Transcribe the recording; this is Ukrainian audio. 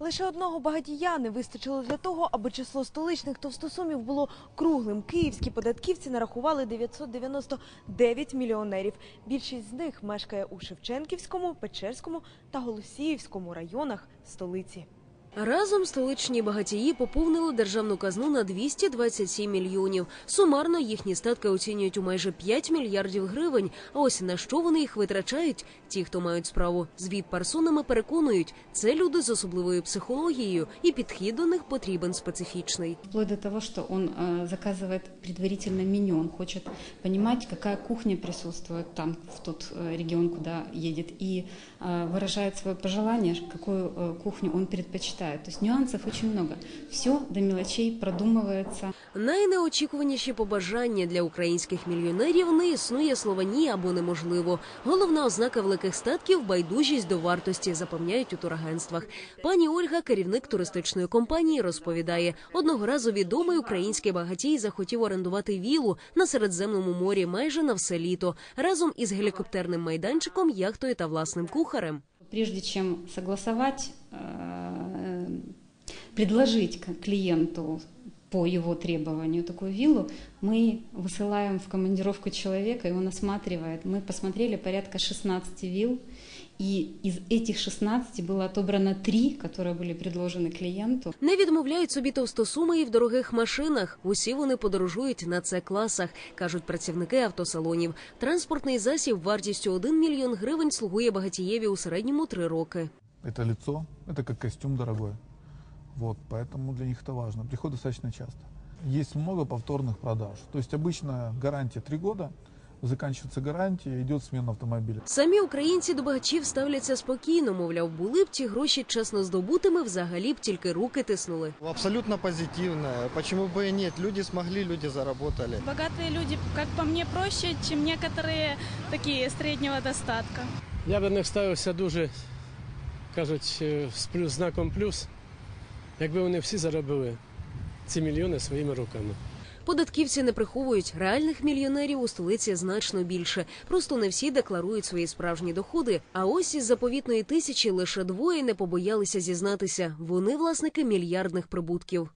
Лише одного багатія не вистачило для того, аби число столичних товстосумів було круглим. Київські податківці нарахували 999 мільйонерів. Більшість з них мешкає у Шевченківському, Печерському та Голосіївському районах столиці. Разом столичні багатії поповнили державну казну на 227 мільйонів. Сумарно їхні статки оцінюють у майже 5 мільярдів гривень. А ось на що вони їх витрачають? Ті, хто мають справу з віп-персонами, переконують, це люди з особливою психологією, і підхід до них потрібен специфічний. Вплоть до того, что он э, заказывает предварительно меню, он хочет понимать, какая кухня присутствует там, в тот э, регион, куда едет, и э, выражает свое пожелание, какую э, предпочитает. То есть нюансов очень много. Все до мелочей продумывается. Найнеочікуваніші побажання для українських мільйонерів не існує слова ні або неможливо. Головна ознака великих статків байдужість до вартості, запевняють у турагентствах. Пані Ольга, керівник туристичної компанії, розповідає: одного разу відомий український багатій захотів орендувати вілу на Середземному морі майже на все літо разом із гелікоптерним майданчиком, яхтою та власним кухарем. Прежде чем согласовать, э, предложить к- клиенту по его требованию такую виллу, мы высылаем в командировку человека, и он осматривает. Мы посмотрели порядка 16 вилл, и из этих 16 было отобрано 3, которые были предложены клиенту. Не відмовляють собі товстосуми і в дорогих машинах. Усі вони подорожують на це класах, кажуть працівники автосалонів. Транспортний засіб вартістю 1 мільйон гривень слугує багатієві у середньому три роки. Это лицо, это как костюм дорогой. Вот, поэтому для них это важно. Приходят достаточно часто. Есть много повторных продаж. То есть обычно гарантия 3 года, заканчивается гарантия, идет смена автомобиля. Самі українці до багачів ставляться спокійно. Мовляв, були б ті гроші чесно здобутими, взагалі б тільки руки тиснули. Абсолютно позитивная. Почему бы и нет? Люди смогли, люди заработали. Богатые люди, как по мне, проще, чем некоторые такие среднего достатка. Я би не вставився дуже, кажуть, е, з плюс знаком плюс, якби вони всі заробили ці мільйони своїми руками. Податківці не приховують реальних мільйонерів у столиці значно більше. Просто не всі декларують свої справжні доходи. А ось із заповітної тисячі лише двоє не побоялися зізнатися. Вони власники мільярдних прибутків.